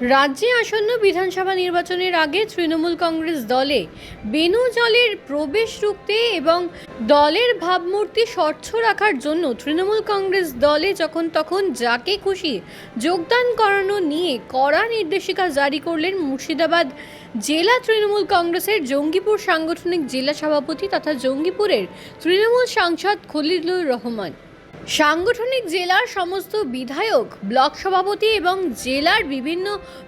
রাজ্যে আসন্ন বিধানসভা নির্বাচনের আগে তৃণমূল কংগ্রেস দলে বেনু জলের প্রবেশ রুখতে এবং দলের ভাবমূর্তি স্বচ্ছ রাখার জন্য তৃণমূল কংগ্রেস দলে যখন তখন যাকে খুশি যোগদান করানো নিয়ে কড়া নির্দেশিকা জারি করলেন মুর্শিদাবাদ জেলা তৃণমূল কংগ্রেসের জঙ্গিপুর সাংগঠনিক জেলা সভাপতি তথা জঙ্গিপুরের তৃণমূল সাংসদ খলিলুর রহমান। সাংগঠনিক জেলার সমস্ত বিধায়ক, ব্লক সভাপতি এবং জেলার বিভিন্ন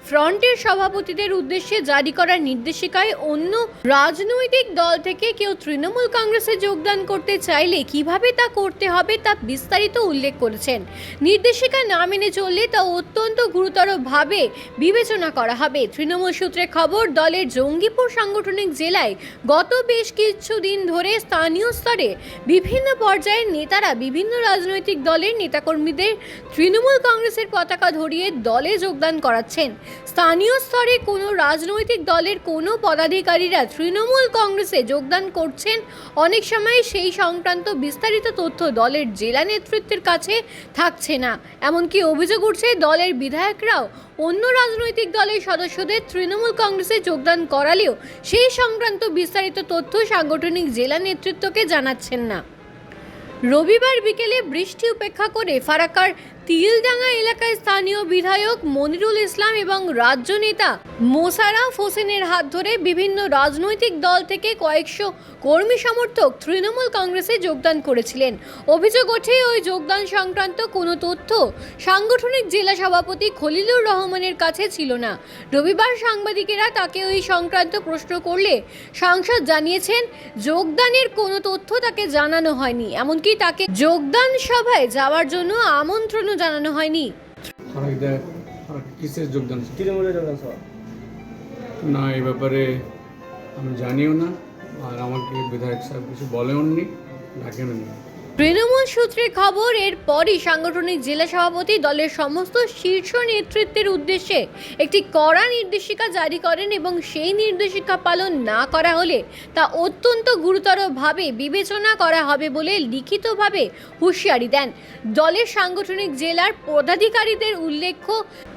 ফ্রন্টের সভাপতিদের উদ্দেশ্যে জারি করা নির্দেশিকায় অন্য রাজনৈতিক দল থেকে কেউ তৃণমূল কংগ্রেসে যোগদান করতে চাইলে কীভাবে তা করতে হবে তা বিস্তারিত উল্লেখ করেছেন। নির্দেশিকা না মেনে চললে তা অত্যন্ত গুরুতরভাবে বিবেচনা করা হবে। তৃণমূল সূত্রে খবর, দলের জঙ্গিপুর সাংগঠনিক জেলায় গত বেশ কিছুদিন ধরে স্থানীয় স্তরে বিভিন্ন পর্যায়ের নেতারা বিভিন্ন রাজনৈতিক দলের নেতাকর্মীদের তৃণমূল কংগ্রেসের পতাকা ধরিয়ে দলে যোগদান করাচ্ছেন। স্থানীয় স্তরে কোনো রাজনৈতিক দলের কোনো পদাধিকারীরা তৃণমূল কংগ্রেসে যোগদান করছেন। অনেক সময় সেই সংক্রান্ত বিস্তারিত তথ্য দলের জেলা নেতৃত্বের কাছে থাকছে না। এমনকি অভিযোগ উঠছে দলের বিধায়করাও অন্য রাজনৈতিক দলের সদস্যদের তৃণমূল কংগ্রেসে যোগদান করালেও সেই সংক্রান্ত বিস্তারিত তথ্য সাংগঠনিক জেলা নেতৃত্বকে জানাচ্ছেন না। রবিবার বিকেলে বৃষ্টি উপেক্ষা করে ফারাক্কার তিলডাঙ্গা এলাকায় স্থানীয় বিধায়ক মনিরুল ইসলাম এবং রাজ্য নেতা মোশাররফ হোসেনের হাত ধরে বিভিন্ন রাজনৈতিক দল থেকে কয়েকশো কর্মী সমর্থক তৃণমূল কংগ্রেসে যোগদান করেছিলেন। অভিযোগ ওঠে, ওই যোগদান সংক্রান্ত কোনো তথ্য সাংগঠনিক জেলা সভাপতি খলিলুর রহমানের কাছে ছিল না। রবিবার সাংবাদিকেরা তাকে ওই সংক্রান্ত প্রশ্ন করলে সাংসদ জানিয়েছেন, যোগদানের কোনো তথ্য তাকে জানানো হয়নি। এমনকি তাকে যোগদান সভায় যাওয়ার জন্য আমন্ত্রণও জানানো হয়নি। কিসের যোগদান? তৃণমূলের যোগদান সভা। না এই ব্যাপারে আমি জানিও না আর আমাকে বিধায়ক সাহেব কিছু বলেওনি ডাকেন নি তৃণমূল সূত্রে খবর, এরপরই সাংগঠনিক জেলা সভাপতি দলের সমস্ত শীর্ষ নেতৃত্বের উদ্দেশ্যে একটি কড়া নির্দেশিকা জারি করেন এবং সেই নির্দেশিকা পালন না করা হলে তা অত্যন্ত গুরুতরভাবে বিবেচনা করা হবে বলে লিখিতভাবে হুঁশিয়ারি দেন। দলের সাংগঠনিক জেলার পদাধিকারীদের উল্লেখ্য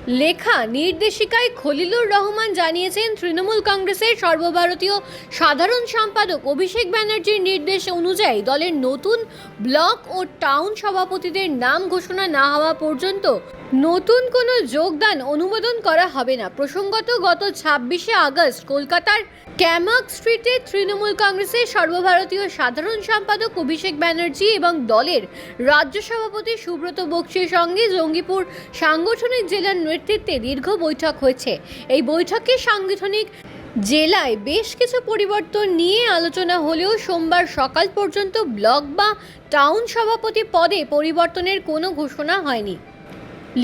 লেখা নির্দেশিকায় খলিলুর রহমান জানিয়েছেন, তৃণমূল কংগ্রেসের সর্বভারতীয় সাধারণ সম্পাদক অভিষেক ব্যানার্জির নির্দেশ অনুযায়ী দলের নতুন ব্লক ও টাউন সভাপতিদের নাম ঘোষণা না হওয়া পর্যন্ত নতুন কোনো যোগদান অনুমোদন করা হবে না। প্রসঙ্গত, গত ছাব্বিশে আগস্ট কলকাতার ক্যামাক স্ট্রিটে তৃণমূল কংগ্রেসের সর্বভারতীয় সাধারণ সম্পাদক অভিষেক ব্যানার্জি এবং দলের রাজ্য সভাপতি সুব্রত বক্সির সঙ্গে জঙ্গিপুর সাংগঠনিক জেলার নেতৃত্বে দীর্ঘ বৈঠক হয়েছে। এই বৈঠকে সাংগঠনিক জেলায় বেশ কিছু পরিবর্তন নিয়ে আলোচনা হলেও সোমবার সকাল পর্যন্ত ব্লক বা টাউন সভাপতি পদে পরিবর্তনের কোনো ঘোষণা হয়নি।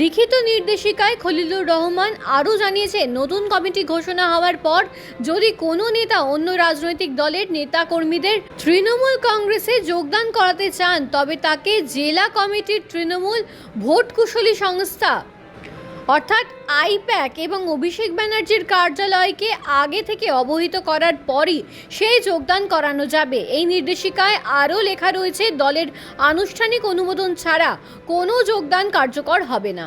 লিখিত নির্দেশিকায় খলিলুর রহমান আরও জানিয়েছে, নতুন কমিটি ঘোষণা হওয়ার পর যদি কোনো নেতা অন্য রাজনৈতিক দলের নেতাকর্মীদের তৃণমূল কংগ্রেসে যোগদান করাতে চান, তবে তাকে জেলা কমিটির তৃণমূল ভোট কুশলী সংস্থা অর্থাৎ আইপ্যাক এবং অভিষেক ব্যানার্জির কার্যালয়কে আগে থেকে অবহিত করার পরই সেই যোগদান করানো যাবে। এই নির্দেশিকায় আরও লেখা রয়েছে, দলের আনুষ্ঠানিক অনুমোদন ছাড়া কোনো যোগদান কার্যকর হবে না।